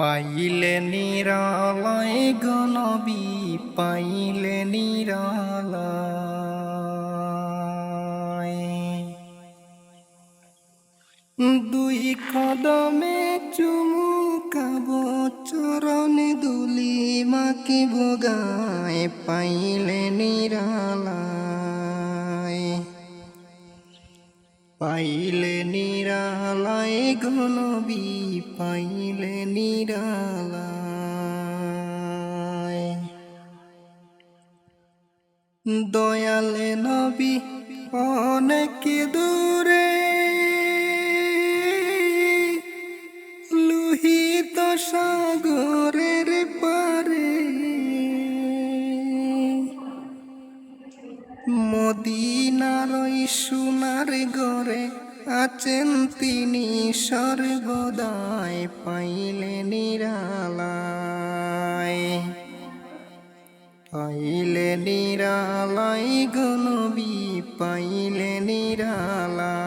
পাইলে নিরালয় গনবি পাইলে নিরালয়। দুই কদমে চুমুকাব চরণে দুলি মাকে ভোগায় পাইলে নিরালায় পাইলে নিরালায় গনবি পাইলে নিরালায় দয়ালে নবী অনেক দূরে লোহিত সাগরের মদিনার সোনার গড়ে আছেন তিনি সর্বদায় পাইলে নিরালায়। পাইলে নিরালাই গনবি পাইলে নিরাল